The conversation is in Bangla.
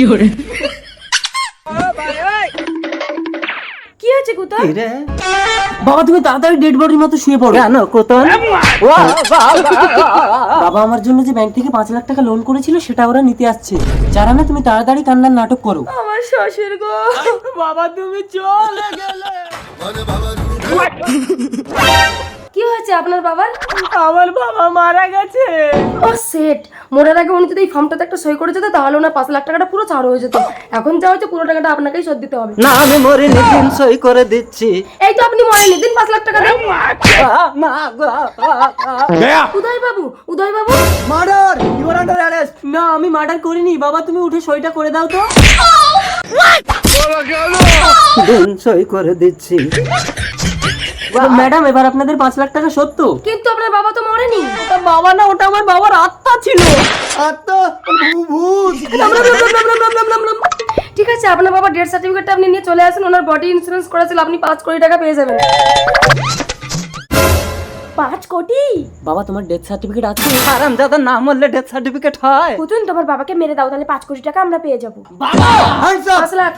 কি হয়েছে রে? বাবা তুমি তাড়াতাড়ি ডেড বডির মতো শুয়ে পড়ো। কেন কোতন বাবা আমার জন্য যে ব্যাংক থেকে পাঁচ লাখ টাকা লোন করেছিল সেটা ওরা নিতে আসছে। যারা না তুমি তাড়াতাড়ি কান্নার নাটক করো। আমার শ্বশুর গো। বাবা তুমি চলে গেলে। কি হয়েছে আপনার বাবার? আমার বাবা মারা গেছে। ও সেট মরার আগে উনি যদি এই ফর্মটাতে একটা সই করে যেত তাহলে ওনার পাঁচ লাখ টাকাটা পুরো ছাড় হয়ে যেত। এখন যা হচ্ছে পুরো টাকাটা আপনাকেই শোধ দিতে হবে। না আমি মরে নিদিন সই করে দিচ্ছি। এই তো আপনি মরেননি দিন পাঁচ লাখ টাকা দেন। মা Uday babu Uday babu murder you are under arrest না আমি মার্ডার করিনি বাবা তুমি উঠে সইটা করে দাও তো। দিন সই করে দিচ্ছি। ম্যাডাম এবার আপনাদের পাঁচ লাখ টাকা সত্য। কিন্তু আপনার বাবা তো মরেনি। বাবা না ওটা আমার বাবার আত্মা ছিল। আত্মা? ঠিক আছে আপনার বাবা ডেথ সার্টিফিকেটটা আপনি নিয়ে চলে আসেন ওনার বডি ইন্স্যুরেন্স করা আপনি পাঁচ কোটি টাকা পেয়ে যাবেন। পাঁচ কোটি? বাবা তোমার ডেথ সার্টিফিকেট আছে? আরাম দাদা না মরলে ডেথ সার্টিফিকেট হয়। পুতুল তোমার বাবাকে মেরে দাও তাহলে পাঁচ কোটি টাকা আমরা পেয়ে যাব। বাবা! পাঁচ লাখ।